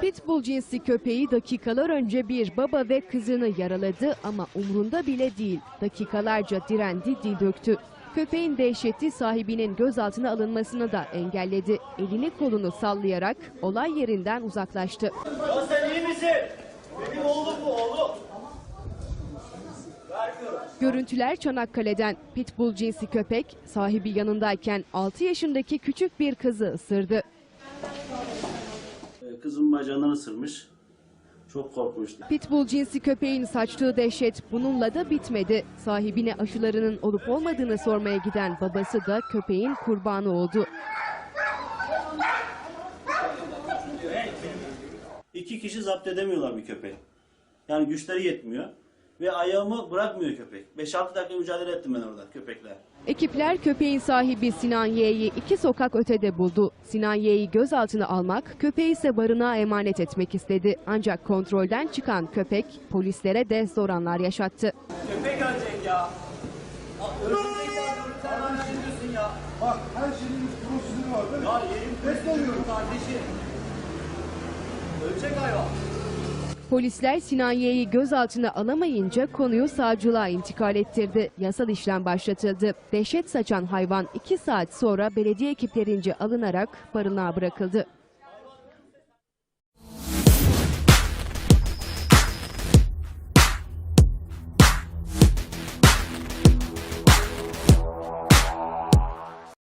Pitbull cinsi köpeği dakikalar önce bir baba ve kızını yaraladı ama umrunda bile değil. Dakikalarca direndi, dil döktü. Köpeğin dehşeti sahibinin gözaltına alınmasını da engelledi. Elini kolunu sallayarak olay yerinden uzaklaştı. Sen iyi misin? Görüntüler Çanakkale'den. Pitbull cinsi köpek sahibi yanındayken 6 yaşındaki küçük bir kızı ısırdı. Ee, Kızın bacağından ısırmış. Çok korkmuştu. Pitbull cinsi köpeğin saçtığı dehşet bununla da bitmedi. Sahibine aşılarının olup olmadığını sormaya giden babası da köpeğin kurbanı oldu. İki kişi zapt edemiyorlar bir köpeği. Yani güçleri yetmiyor. Ve ayağımı bırakmıyor köpek. 5-6 dakika mücadele ettim ben orada köpekle. Ekipler köpeğin sahibi Sinan Y'yi iki sokak ötede buldu. Sinan Y'yi gözaltına almak, köpeği ise barınağa emanet etmek istedi. Ancak kontrolden çıkan köpek polislere de zor anlar yaşattı. Köpek ölecek ya. Sen ya? Bak her şeyin bir prosedürü var değil mi? Ya yerim Test oluyorum. kardeşim. Ölecek hayvan. Polisler Sinan Y'yi gözaltına alamayınca konuyu savcılığa intikal ettirdi. Yasal işlem başlatıldı. Dehşet saçan hayvan 2 saat sonra belediye ekiplerince alınarak barınağa bırakıldı.